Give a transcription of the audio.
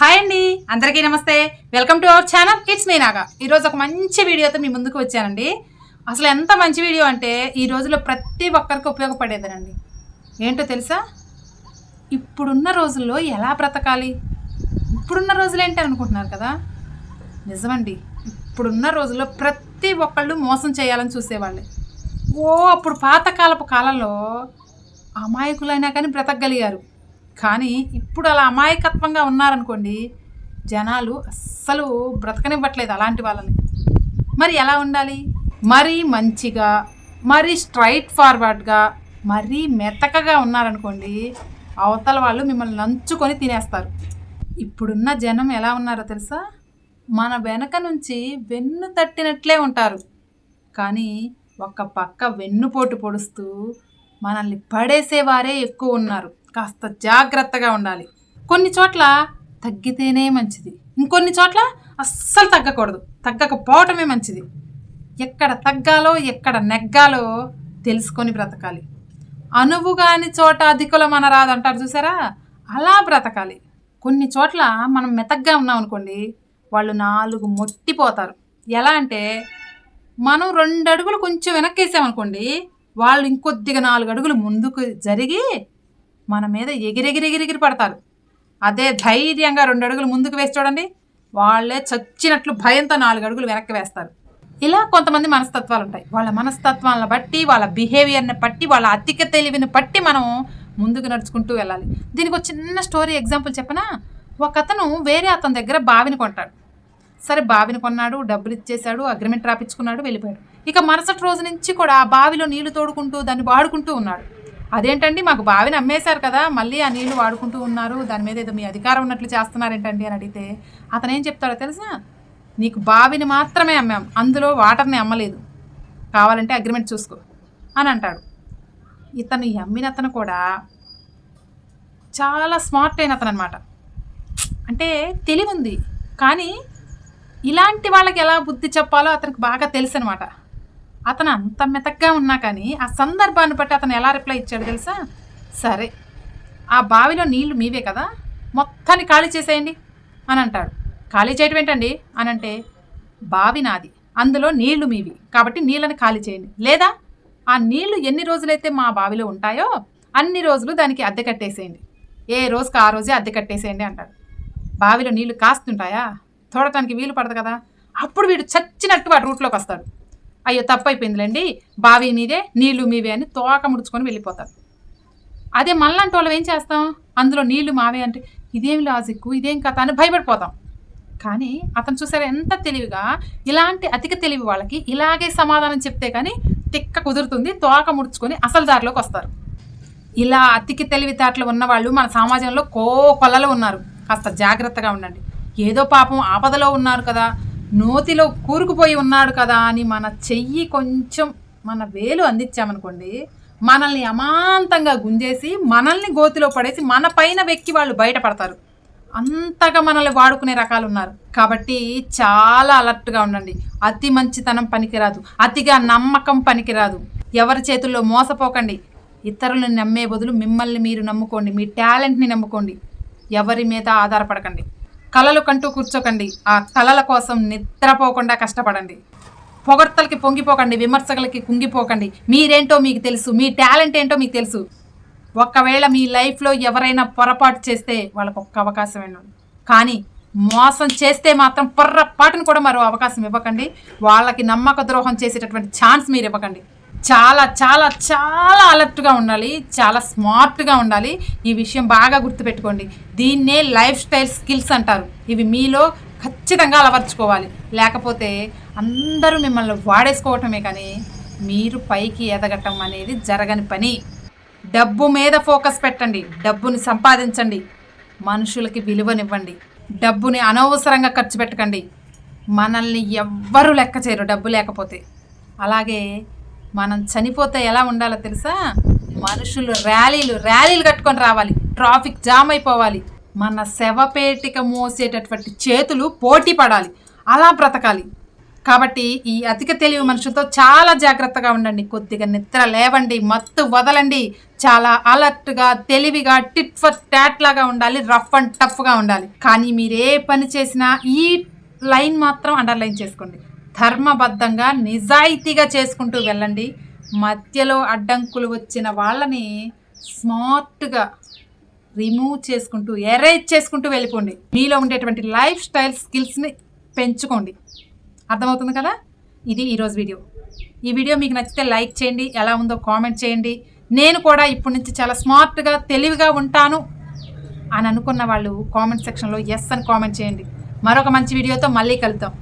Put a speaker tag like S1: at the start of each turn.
S1: Hi అండి. అందరికీ నమస్తే. Welcome to our channel kids మీనాగా ఈరోజు ఒక మంచి వీడియోతో మీ ముందుకు వచ్చానండి. అసలు ఎంత మంచి వీడియో అంటే ఈ రోజులో ప్రతి ఒక్కరికి ఉపయోగపడేదనండి. ఏంటో తెలుసా? ఇప్పుడున్న రోజుల్లో ఎలా బ్రతకాలి? ఇప్పుడున్న రోజులు ఏంటి అనుకుంటున్నారు కదా? నిజమండి. ఇప్పుడున్న రోజుల్లో ప్రతి ఒక్కళ్ళు మోసం చేయాలని చూసేవాళ్ళే. ఓ అప్పుడు పాతకాలపు కాలంలో అమాయకులైనా కానీ బ్రతకగలిగారు. కానీ ఇప్పుడు అలా అమాయకత్వంగా ఉన్నారనుకోండి జనాలు అస్సలు బ్రతకనివ్వట్లేదు అలాంటి వాళ్ళని. మరి ఎలా ఉండాలి? మరీ మంచిగా మరీ స్ట్రైట్ ఫార్వర్డ్గా మరీ మెతకగా ఉన్నారనుకోండి అవతల వాళ్ళు మిమ్మల్ని నంచుకొని తినేస్తారు. ఇప్పుడున్న జనం ఎలా ఉన్నారో తెలుసా? మన వెనక నుంచి వెన్ను తట్టినట్లే ఉంటారు. కానీ ఒక పక్క వెన్నుపోటు పొడుస్తూ మనల్ని పడేసేవారే ఎక్కువ ఉన్నారు. కాస్త జాగ్రత్తగా ఉండాలి. కొన్ని చోట్ల తగ్గితేనే మంచిది. ఇంకొన్ని చోట్ల అస్సలు తగ్గకూడదు. తగ్గకపోవటమే మంచిది. ఎక్కడ తగ్గాలో ఎక్కడ నెగ్గాలో తెలుసుకొని బ్రతకాలి. అనువు కాని చోట అధికులం అనరాదు అంటారు చూసారా? అలా బ్రతకాలి. కొన్ని చోట్ల మనం మెతగ్గా ఉన్నాం అనుకోండి వాళ్ళు నాలుగు మొట్టిపోతారు. ఎలా అంటే మనం రెండు అడుగులు కొంచెం వెనక్కి వేసామనుకోండి వాళ్ళు ఇంకొద్దిగా నాలుగు అడుగులు ముందుకు జరిగి మన మీద ఎగిరెగిరెగిరెగిరి పడతారు. అదే ధైర్యంగా రెండు అడుగులు ముందుకు వేసి చూడండి వాళ్ళే చచ్చినట్లు భయంతో నాలుగు అడుగులు వెనక్కి వేస్తారు. ఇలా కొంతమంది మనస్తత్వాలు ఉంటాయి. వాళ్ళ మనస్తత్వాలను బట్టి వాళ్ళ బిహేవియర్ని బట్టి వాళ్ళ అతిక తెలివిని బట్టి మనం ముందుకు నడుచుకుంటూ వెళ్ళాలి. దీనికి ఒక చిన్న స్టోరీ ఎగ్జాంపుల్ చెప్పనా? ఒక అతను వేరే అతని దగ్గర బావిని కొంటాడు. సరే బావిని కొన్నాడు డబ్బులు ఇచ్చేశాడు అగ్రిమెంట్ రాపించుకున్నాడు వెళ్ళిపోయాడు. ఇక మరుసటి రోజు నుంచి కూడా ఆ బావిలో నీళ్ళు తోడుకుంటూ దాన్ని వాడుకుంటూ ఉన్నాడు. అదేంటండి మాకు బావిని అమ్మేశారు కదా మళ్ళీ ఆ నీళ్ళు వాడుకుంటూ ఉన్నారు దాని మీద ఏదో మీ అధికారం ఉన్నట్లు చేస్తున్నారేంటండి అని అడిగితే అతను ఏం చెప్తాడో తెలుసా? నీకు బావిని మాత్రమే అమ్మాం అందులో వాటర్ని అమ్మలేదు కావాలంటే అగ్రిమెంట్ చూసుకో అని అంటాడు. ఇతను అమ్మిన అతను కూడా చాలా స్మార్ట్ అయిన అతను అనమాట అంటే తెలివి ఉంది కానీ ఇలాంటి వాళ్ళకి ఎలా బుద్ధి చెప్పాలో అతనికి బాగా తెలుసు అనమాట అతను అంత మెతగ్గా ఉన్నా కానీ ఆ సందర్భాన్ని బట్టి అతను ఎలా రిప్లై ఇచ్చాడు తెలుసా? సరే ఆ బావిలో నీళ్ళు మీవే కదా? మొత్తాన్ని ఖాళీ చేసేయండి అని అంటాడు. ఖాళీ చేయడం ఏంటండి? అని అంటే బావి నాది అందులో నీళ్ళు మీవి కాబట్టి నీళ్ళని ఖాళీ చేయండి. లేదా ఆ నీళ్ళు ఎన్ని రోజులైతే మా బావిలో ఉంటాయో అన్ని రోజులు దానికి అద్దె కట్టేసేయండి. ఏ రోజుకి ఆ రోజే అద్దె కట్టేసేయండి అంటాడు. బావిలో నీళ్ళు కాస్తుంటాయా? తోడటానికి వీలు పడదు కదా? అప్పుడు వీడు చచ్చినట్టు వాడు రూట్లోకి వస్తాడు. అయ్యో తప్పైపోయిందిలేండి. బావి మీదే నీళ్ళు మీవే అని తోక ముడుచుకొని వెళ్ళిపోతారు. అదే మళ్ళంటి వాళ్ళం ఏం చేస్తాం? అందులో నీళ్ళు మావే అంటే ఇదేం లాజిక్ ఇదేం కథ? అని భయపడిపోతాం. కానీ అతను చూసారా ఎంత తెలివిగా? ఇలాంటి అధిక తెలివి వాళ్ళకి ఇలాగే సమాధానం చెప్తే కానీ తిక్క కుదురుతుంది తోక ముడుచుకొని అసలు దారిలోకి వస్తారు. ఇలా అతికి తెలివితేటలు ఉన్నవాళ్ళు మన సమాజంలో కో కొలలో ఉన్నారు. కాస్త జాగ్రత్తగా ఉండండి. ఏదో పాపం ఆపదలో ఉన్నారు కదా. నోతిలో కూరుకుపోయి ఉన్నాడు కదా అని మన చెయ్యి కొంచెం మన వేలు అందించామనుకోండి మనల్ని అమాంతంగా గుంజేసి మనల్ని గోతిలో పడేసి మన పైన వెక్కి వాళ్ళు బయటపడతారు. అంతగా మనల్ని వాడుకునే రకాలు ఉన్నారు కాబట్టి చాలా అలర్ట్గా ఉండండి. అతి మంచితనం పనికిరాదు. అతిగా నమ్మకం పనికిరాదు. ఎవరి చేతుల్లో మోసపోకండి. ఇతరులను నమ్మే బదులు మిమ్మల్ని మీరు నమ్ముకోండి. మీ టాలెంట్ని నమ్ముకోండి. ఎవరి మీద ఆధారపడకండి. కలలు కంటూ కూర్చోకండి. ఆ కలల కోసం నిద్రపోకుండా కష్టపడండి. పొగడ్తలకి పొంగిపోకండి విమర్శకులకి కుంగిపోకండి. మీరేంటో మీకు తెలుసు మీ టాలెంట్ ఏంటో మీకు తెలుసు. ఒకవేళ మీ లైఫ్లో ఎవరైనా పొరపాటు చేస్తే వాళ్ళకు ఒక్క అవకాశం ఇవ్వండి కానీ మోసం చేస్తే మాత్రం పొర్రపాటును కూడా మరో అవకాశం ఇవ్వకండి. వాళ్ళకి నమ్మక ద్రోహం చేసేటటువంటి ఛాన్స్ మీరు ఇవ్వకండి. చాలా చాలా చాలా అలర్ట్గా ఉండాలి చాలా స్మార్ట్గా ఉండాలి. ఈ విషయం బాగా గుర్తుపెట్టుకోండి. దీన్నే లైఫ్ స్టైల్ స్కిల్స్ అంటారు. ఇవి మీలో ఖచ్చితంగా అలవర్చుకోవాలి. లేకపోతే అందరూ మిమ్మల్ని వాడేసుకోవటమే కానీ మీరు పైకి ఎదగటం అనేది జరగని పని. డబ్బు మీద ఫోకస్ పెట్టండి. డబ్బుని సంపాదించండి. మనుషులకి విలువనివ్వండి. డబ్బుని అనవసరంగా ఖర్చు పెట్టకండి. మనల్ని ఎవ్వరూ లెక్క చేయరు డబ్బు లేకపోతే. అలాగే మనం చనిపోతే ఎలా ఉండాలో తెలుసా? మనుషులు ర్యాలీలు ర్యాలీలు కట్టుకొని రావాలి. ట్రాఫిక్ జామ్ అయిపోవాలి. మన శవపేటిక మోసేటటువంటి చేతులు పోటీ పడాలి. అలా బ్రతకాలి. కాబట్టి ఈ అధిక తెలివి మనుషులతో చాలా జాగ్రత్తగా ఉండండి. కొద్దిగా నిద్ర లేవండి మత్తు వదలండి. చాలా అలర్ట్గా తెలివిగా టిట్ ఫర్ టాట్ లాగా ఉండాలి. రఫ్ అండ్ టఫ్గా ఉండాలి. కానీ మీరు ఏ పని చేసినా ఈ లైన్ మాత్రం అండర్లైన్ చేసుకోండి. ధర్మబద్ధంగా నిజాయితీగా చేసుకుంటూ వెళ్ళండి. మధ్యలో అడ్డంకులు వచ్చిన వాళ్ళని స్మార్ట్గా రిమూవ్ చేసుకుంటూ ఎరేజ్ చేసుకుంటూ వెళ్ళిపోండి. మీలో ఉండేటువంటి లైఫ్ స్టైల్ స్కిల్స్ని పెంచుకోండి. అర్థమవుతుంది కదా? ఇది ఈరోజు వీడియో. ఈ వీడియో మీకు నచ్చితే లైక్ చేయండి. ఎలా ఉందో కామెంట్ చేయండి. నేను కూడా ఇప్పటి నుంచి చాలా స్మార్ట్గా తెలివిగా ఉంటాను అని అనుకున్న వాళ్ళు కామెంట్ సెక్షన్లో ఎస్ అని కామెంట్ చేయండి. మరొక మంచి వీడియోతో మళ్ళీ కలుద్దాం.